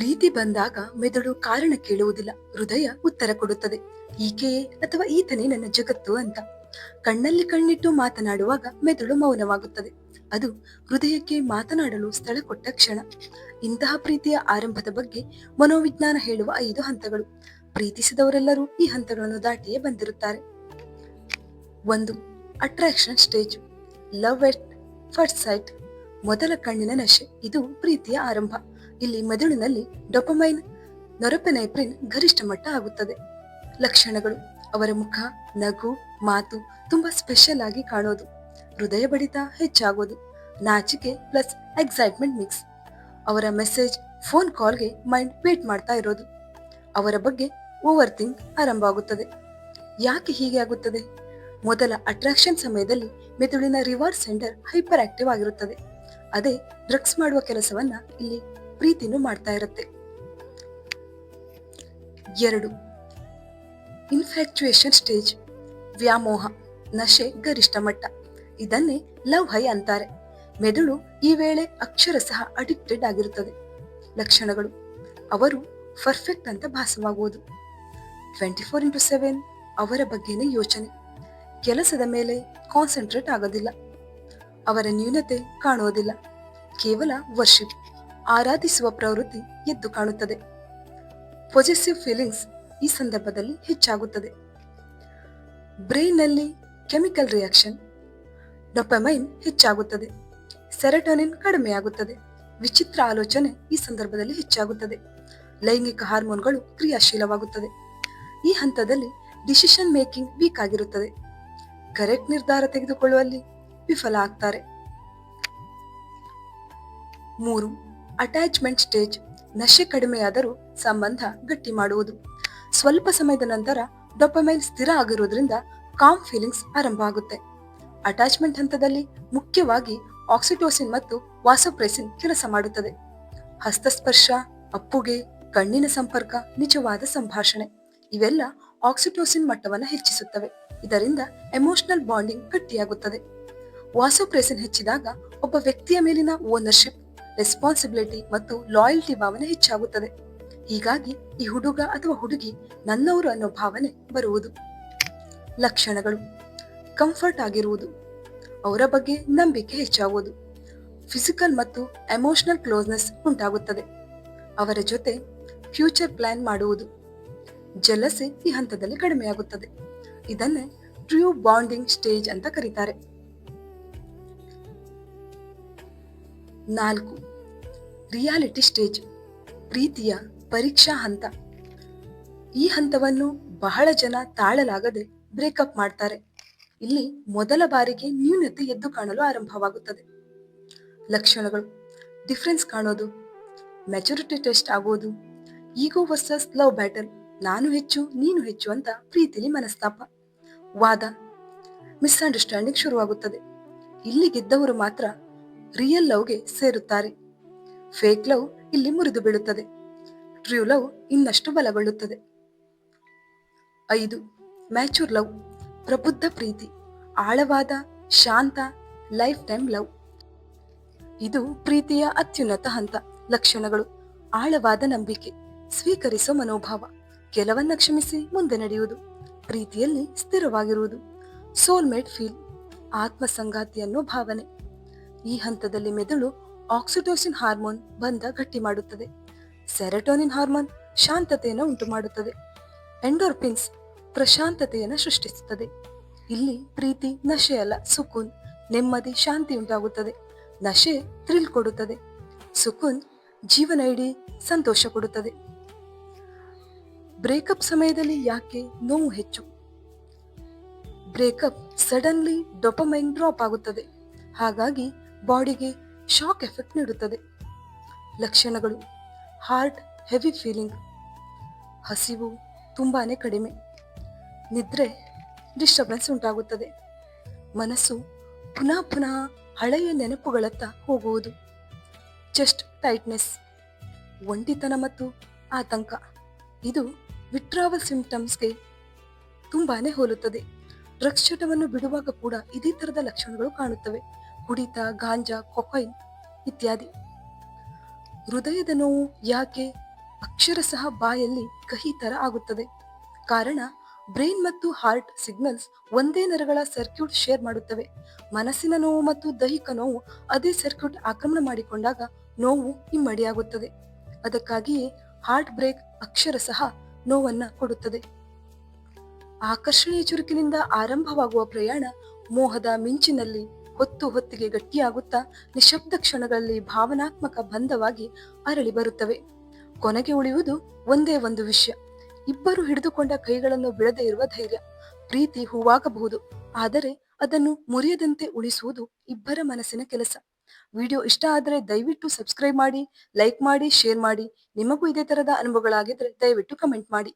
ಪ್ರೀತಿ ಬಂದಾಗ ಮೆದುಳು ಕಾರಣ ಕೇಳುವುದಿಲ್ಲ, ಹೃದಯ ಉತ್ತರ ಕೊಡುತ್ತದೆ. ಈಕೆಯೇ ಅಥವಾ ಈತನೇ ನನ್ನ ಜಗತ್ತು ಅಂತ. ಕಣ್ಣಲ್ಲಿ ಕಣ್ಣಿಟ್ಟು ಮಾತನಾಡುವಾಗ ಮೆದುಳು ಮೌನವಾಗುತ್ತದೆ. ಅದು ಹೃದಯಕ್ಕೆ ಮಾತನಾಡಲು ಸ್ಥಳ ಕೊಟ್ಟ ಕ್ಷಣ. ಇಂತಹ ಪ್ರೀತಿಯ ಆರಂಭದ ಬಗ್ಗೆ ಮನೋವಿಜ್ಞಾನ ಹೇಳುವ ಐದು ಹಂತಗಳು. ಪ್ರೀತಿಸಿದವರೆಲ್ಲರೂ ಈ ಹಂತಗಳನ್ನು ದಾಟಿಯೇ ಬಂದಿರುತ್ತಾರೆ. ಒಂದು attraction stage love at first sight ಮೊದಲ ಕಣ್ಣಿನ ನಶೆ. ಇದು ಪ್ರೀತಿಯ ಆರಂಭ. ಇಲ್ಲಿ ಮೆದುಳಿನಲ್ಲಿ ಡೊಪಮೈನ್, ನೊರಪೆನೈಪ್ರಿನ್ ಗರಿಷ್ಠ ಮಟ್ಟ ಆಗುತ್ತದೆ. ಲಕ್ಷಣಗಳು, ಅವರ ಮುಖ, ನಗು, ಮಾತು ತುಂಬಾ ಸ್ಪೆಷಲ್ ಆಗಿ ಕಾಣೋದು. ಹೃದಯ ಬಡಿತ ಹೆಚ್ಚಾಗೋದು. ನಾಚಿಕೆ ಪ್ಲಸ್ ಎಕ್ಸೈಟ್ಮೆಂಟ್ ಮಿಕ್ಸ್ ಅವರ ಮೆಸೇಜ್ ಫೋನ್ ಕಾಲ್ಗೆ ಮೈಂಡ್ ವೇಟ್ ಮಾಡ್ತಾ ಇರೋದು. ಅವರ ಬಗ್ಗೆ ಓವರ್ ಥಿಂಕ್ ಆರಂಭ ಆಗುತ್ತದೆ ಯಾಕೆ ಹೀಗೆ ಆಗುತ್ತದೆ? ಮೊದಲ ಅಟ್ರಾಕ್ಷನ್ ಸಮಯದಲ್ಲಿ ಮೆದುಳಿನ ರಿವಾರ್ಡ್ ಸೆಂಟರ್ ಹೈಪರ್ ಆಕ್ಟಿವ್ ಆಗಿರುತ್ತದೆ. ಅದೇ ಡ್ರಗ್ಸ್ ಮಾಡುವ ಕೆಲಸವನ್ನ ಇಲ್ಲಿ ಪ್ರೀತಿನೂ ಮಾಡ್ತಾ ಇರುತ್ತೆ. ಎರಡು ಇನ್ಫ್ಯಾಕ್ಚುಯೇಷನ್ ಸ್ಟೇಜ್ ವ್ಯಾಮೋಹ, ನಶೆ, ಗರಿಷ್ಠ ಮಟ್ಟ. ಇದನ್ನೇ ಲವ್ ಹೈ ಅಂತಾರೆ. ಮೆದುಳು ಈ ವೇಳೆ ಅಕ್ಷರ ಸಹ ಅಡಿಕ್ಟೆಡ್ ಆಗಿರುತ್ತದೆ. ಲಕ್ಷಣಗಳು, ಅವರು ಪರ್ಫೆಕ್ಟ್ ಅಂತ ಭಾಸವಾಗುವುದು. ಟ್ವೆಂಟಿ ಫೋರ್ ಇಂಟು ಸೆವೆನ್ ಅವರ ಬಗ್ಗೆನೇ ಯೋಚನೆ. ಕೆಲಸದ ಮೇಲೆ ಕಾನ್ಸಂಟ್ರೇಟ್ ಆಗೋದಿಲ್ಲ. ಅವರ ನ್ಯೂನತೆ ಕಾಣುವುದಿಲ್ಲ. ಕೇವಲ ವರ್ಷಿಪ್ ಆರಾಧಿಸುವ ಪ್ರವೃತ್ತಿ ಎದ್ದು ಕಾಣುತ್ತದೆ. ಪೊಸೆಸಿವ್ ಫೀಲಿಂಗ್ಸ್ ಈ ಸಂದರ್ಭದಲ್ಲಿ ಹೆಚ್ಚಾಗುತ್ತದೆ. ಬ್ರೈನ್ನಲ್ಲಿ ಕೆಮಿಕಲ್ ರಿಯಾಕ್ಷನ್ ಡೊಪಮೈನ್ ಹೆಚ್ಚಾಗುತ್ತದೆ. ಸೆರೆಟೋನಿನ್ ಕಡಿಮೆಯಾಗುತ್ತದೆ. ವಿಚಿತ್ರ ಆಲೋಚನೆ ಈ ಸಂದರ್ಭದಲ್ಲಿ ಹೆಚ್ಚಾಗುತ್ತದೆ. ಲೈಂಗಿಕ ಹಾರ್ಮೋನ್ಗಳು ಕ್ರಿಯಾಶೀಲವಾಗುತ್ತದೆ. ಈ ಹಂತದಲ್ಲಿ ಡಿಸಿಷನ್ ಮೇಕಿಂಗ್ ವೀಕ್ ಆಗಿರುತ್ತದೆ. ಕರೆಕ್ಟ್ ನಿರ್ಧಾರ ತೆಗೆದುಕೊಳ್ಳುವಲ್ಲಿ ವಿಫಲ ಆಗ್ತಾರೆ. ಮೂರು ಅಟ್ಯಾಚ್ಮೆಂಟ್ ಸ್ಟೇಜ್ ನಶೆ ಕಡಿಮೆಯಾದರೂ ಸಂಬಂಧ ಗಟ್ಟಿ ಮಾಡುವುದು. ಸ್ವಲ್ಪ ಸಮಯದ ನಂತರ ಡೊಪಮೈನ್ ಸ್ಥಿರ ಆಗಿರುವುದರಿಂದ ಕಾಮ್ ಫೀಲಿಂಗ್ಸ್ ಆರಂಭ ಆಗುತ್ತೆ. ಅಟ್ಯಾಚ್ಮೆಂಟ್ ಹಂತದಲ್ಲಿ ಮುಖ್ಯವಾಗಿ ಆಕ್ಸಿಟೋಸಿನ್ ಮತ್ತು ವಾಸೋಪ್ರೆಸಿನ್ ಕೆಲಸ ಮಾಡುತ್ತದೆ. ಹಸ್ತಸ್ಪರ್ಶ, ಅಪ್ಪುಗೆ, ಕಣ್ಣಿನ ಸಂಪರ್ಕ, ನಿಜವಾದ ಸಂಭಾಷಣೆ ಇವೆಲ್ಲ ಆಕ್ಸಿಟೋಸಿನ್ ಮಟ್ಟವನ್ನು ಹೆಚ್ಚಿಸುತ್ತವೆ. ಇದರಿಂದ ಎಮೋಷನಲ್ ಬಾಂಡಿಂಗ್ ಗಟ್ಟಿಯಾಗುತ್ತದೆ. ವಾಸೋಪ್ರೆಸಿನ್ ಹೆಚ್ಚಿದಾಗ ಒಬ್ಬ ವ್ಯಕ್ತಿಯ ಮೇಲಿನ ಓನರ್ಶಿಪ್ ರೆಸ್ಪಾನ್ಸಿಬಿಲಿಟಿ ಮತ್ತು ಲಾಯಲ್ಟಿ ಭಾವನೆ ಹೆಚ್ಚಾಗುತ್ತದೆ. ಹೀಗಾಗಿ ಈ ಹುಡುಗ ಅಥವಾ ಹುಡುಗಿ ನನ್ನವರು ಅನ್ನೋ ಭಾವನೆ ಬರುವುದು. ಲಕ್ಷಣಗಳು. ಕಂಫರ್ಟ್ ಆಗಿರುವುದು. ಅವರ ಬಗ್ಗೆ ನಂಬಿಕೆ ಹೆಚ್ಚಾಗುವುದು. ಫಿಸಿಕಲ್ ಮತ್ತು ಎಮೋಷನಲ್ ಕ್ಲೋಸ್ನೆಸ್ ಉಂಟಾಗುತ್ತದೆ. ಅವರ ಜೊತೆ ಫ್ಯೂಚರ್ ಪ್ಲಾನ್ ಮಾಡುವುದು. ಜಲಸೆ ಈ ಹಂತದಲ್ಲಿ ಕಡಿಮೆಯಾಗುತ್ತದೆ. ಇದನ್ನೇ ಟ್ರೂ ಬಾಂಡಿಂಗ್ ಸ್ಟೇಜ್ ಅಂತ ಕರೀತಾರೆ. ನಾಲ್ಕು. ರಿಯಾಲಿಟಿ ಸ್ಟೇಜ್, ಪ್ರೀತಿಯ ಪರೀಕ್ಷಾ ಹಂತ. ಈ ಹಂತವನ್ನು ಬಹಳ ಜನ ತಾಳಲಾಗದೆ ಬ್ರೇಕಪ್ ಮಾಡ್ತಾರೆ. ಇಲ್ಲಿ ಮೊದಲ ಬಾರಿಗೆ ನ್ಯೂನತೆ ಎದ್ದು ಕಾಣಲು ಆರಂಭವಾಗುತ್ತದೆ. ಲಕ್ಷಣಗಳು. ಡಿಫ್ರೆನ್ಸ್ ಕಾಣೋದು. ಮೆಚುರಿಟಿ ಟೆಸ್ಟ್ ಆಗೋದು ಈಗೋ ವರ್ಸಸ್ ಲವ್ ಬ್ಯಾಟಲ್. ನಾನು ಹೆಚ್ಚು, ನೀನು ಹೆಚ್ಚು ಅಂತ ಪ್ರೀತಿಲಿ ಮನಸ್ತಾಪ. ವಾದ. ಮಿಸ್ಅಂಡರ್ಸ್ಟ್ಯಾಂಡಿಂಗ್ ಶುರುವಾಗುತ್ತದೆ. ಇಲ್ಲಿ ಗೆದ್ದವರು ಮಾತ್ರ ರಿಯಲ್ ಲವ್ಗೆ ಸೇರುತ್ತಾರೆ. ಫೇಕ್ ಲವ್ ಇಲ್ಲಿ ಮುರಿದು ಬೀಳುತ್ತದೆ. ಟ್ರೂ ಲವ್ ಇನ್ನಷ್ಟು ಬಲಗೊಳ್ಳುತ್ತದೆ. ಐದು ಮ್ಯಾಚೂರ್ ಲವ್, ಪ್ರಬುದ್ಧ ಪ್ರೀತಿ, ಆಳವಾದ, ಶಾಂತ, ಲೈಫ್ ಟೈಮ್ ಲವ್. ಇದು ಪ್ರೀತಿಯ ಅತ್ಯುನ್ನತ ಹಂತ, ಲಕ್ಷಣಗಳು, ಆಳವಾದ ನಂಬಿಕೆ ಸ್ವೀಕರಿಸೋ ಮನೋಭಾವ, ಕೆಲವನ್ನ ಕ್ಷಮಿಸಿ ಮುಂದೆ ನಡೆಯುವುದು, ಪ್ರೀತಿಯಲ್ಲಿ ಸ್ಥಿರವಾಗಿರುವುದು ಸೋಲ್ಮೇಟ್ ಫೀಲ್ ಆತ್ಮ ಅನ್ನೋ ಭಾವನೆ. ಈ ಹಂತದಲ್ಲಿ ಮೆದುಳು ಆಕ್ಸಿಟೋಸಿನ್ ಹಾರ್ಮೋನ್ ಬಂಧ ಗಟ್ಟಿ ಮಾಡುತ್ತದೆ. ಸೆರೆಟೋನಿನ್ ಹಾರ್ಮೋನ್ ಶಾಂತತೆಯನ್ನು ಉಂಟು ಮಾಡುತ್ತದೆ ಎಂಡೋರ್ಪಿನ್ಸ್ ಪ್ರಶಾಂತತೆಯನ್ನು ಸೃಷ್ಟಿಸುತ್ತದೆ. ಇಲ್ಲಿ ಪ್ರೀತಿ ನಶೆಯಲ್ಲ ಸುಕೂನ್, ನೆಮ್ಮದಿ, ಶಾಂತಿ ಉಂಟಾಗುತ್ತದೆ. ನಶೆ ಥ್ರಿಲ್ ಕೊಡುತ್ತದೆ. ಸುಕೂನ್ ಜೀವನ ಇಡೀ ಸಂತೋಷ ಕೊಡುತ್ತದೆ. ಬ್ರೇಕಪ್ ಸಮಯದಲ್ಲಿ ಯಾಕೆ ನೋವು ಹೆಚ್ಚು? ಬ್ರೇಕಪ್ ಸಡನ್ಲಿ ಡೊಪಮೈನ್ ಡ್ರಾಪ್ ಆಗುತ್ತದೆ. ಹಾಗಾಗಿ ಬಾಡಿಗೆ ಶಾಕ್ ಎಫೆಕ್ಟ್ ನೀಡುತ್ತದೆ. ಲಕ್ಷಣಗಳು, ಹಾರ್ಟ್ ಹೆವಿ ಫೀಲಿಂಗ್, ಹಸಿವು ತುಂಬಾ ಕಡಿಮೆ, ನಿದ್ರೆ ಡಿಸ್ಟರ್ಬೆನ್ಸ್ ಉಂಟಾಗುತ್ತದೆ. ಮನಸ್ಸು ಪುನಃ ಪುನಃ ಹಳೆಯ ನೆನಪುಗಳತ್ತ ಹೋಗುವುದು. ಚೆಸ್ಟ್ ಟೈಟ್ನೆಸ್ ಒಂಟಿತನ ಮತ್ತು ಆತಂಕ, ಇದು ವಿಟ್ರಾವಲ್ ಸಿಂಪ್ಟಮ್ಸ್ಗೆ ತುಂಬಾ ಹೋಲುತ್ತದೆ. ಚಟವನ್ನು ಬಿಡುವಾಗ ಕೂಡ ಇದೇ ಥರದ ಲಕ್ಷಣಗಳು ಕಾಣುತ್ತವೆ. ಕುಡಿತ, ಗಾಂಜಾ, ಕೊಕೈನ್ ಇತ್ಯಾದಿ. ಹೃದಯದ ನೋವು ಯಾಕೆ ಅಕ್ಷರಶಃ ಬಾಯಲ್ಲಿ ಕಹಿ ತರ ಆಗುತ್ತದೆ? ಕಾರಣ, ಬ್ರೈನ್ ಮತ್ತು ಹಾರ್ಟ್ ಸಿಗ್ನಲ್ಸ್ ಒಂದೇ ನರಗಳ ಸರ್ಕ್ಯೂಟ್ ಶೇರ್ ಮಾಡುತ್ತವೆ. ಮನಸ್ಸಿನ ನೋವು ಮತ್ತು ದೈಹಿಕ ನೋವು ಅದೇ ಸರ್ಕ್ಯೂಟ್ ಆಕ್ರಮಣ ಮಾಡಿಕೊಂಡಾಗ ನೋವು ಇಮ್ಮಡಿಯಾಗುತ್ತದೆ ಅದಕ್ಕಾಗಿಯೇ ಹಾರ್ಟ್ ಬ್ರೇಕ್ ಅಕ್ಷರಶಃ ನೋವನ್ನ ಕೊಡುತ್ತದೆ. ಆಕರ್ಷಣೆಯ ಚುರುಕಿನಿಂದ ಆರಂಭವಾಗುವ ಪ್ರಯಾಣ ಮೋಹದ ಮಿಂಚಿನಲ್ಲಿ ಹೊತ್ತು ಹೊತ್ತಿಗೆ ಗಟ್ಟಿಯಾಗುತ್ತಾ ನಿಶಬ್ದ ಕ್ಷಣಗಳಲ್ಲಿ ಭಾವನಾತ್ಮಕ ಬಂಧವಾಗಿ ಅರಳಿ ಬರುತ್ತವೆ. ಕೊನೆಗೆ ಉಳಿಯುವುದು ಒಂದೇ ಒಂದು ವಿಷಯ. ಇಬ್ಬರು ಹಿಡಿದುಕೊಂಡ ಕೈಗಳನ್ನು ಬಿಡದೇ ಇರುವ ಧೈರ್ಯ. ಪ್ರೀತಿ ಹೂವಾಗಬಹುದು. ಆದರೆ ಅದನ್ನು ಮುರಿಯದಂತೆ ಉಳಿಸುವುದು ಇಬ್ಬರ ಮನಸ್ಸಿನ ಕೆಲಸ. ವಿಡಿಯೋ ಇಷ್ಟ ಆದರೆ ದಯವಿಟ್ಟು ಸಬ್ಸ್ಕ್ರೈಬ್ ಮಾಡಿ, ಲೈಕ್ ಮಾಡಿ, ಶೇರ್ ಮಾಡಿ. ನಿಮಗೂ ಇದೇ ತರದ ಅನುಭವಗಳಾಗಿದ್ರೆ ದಯವಿಟ್ಟು ಕಮೆಂಟ್ ಮಾಡಿ.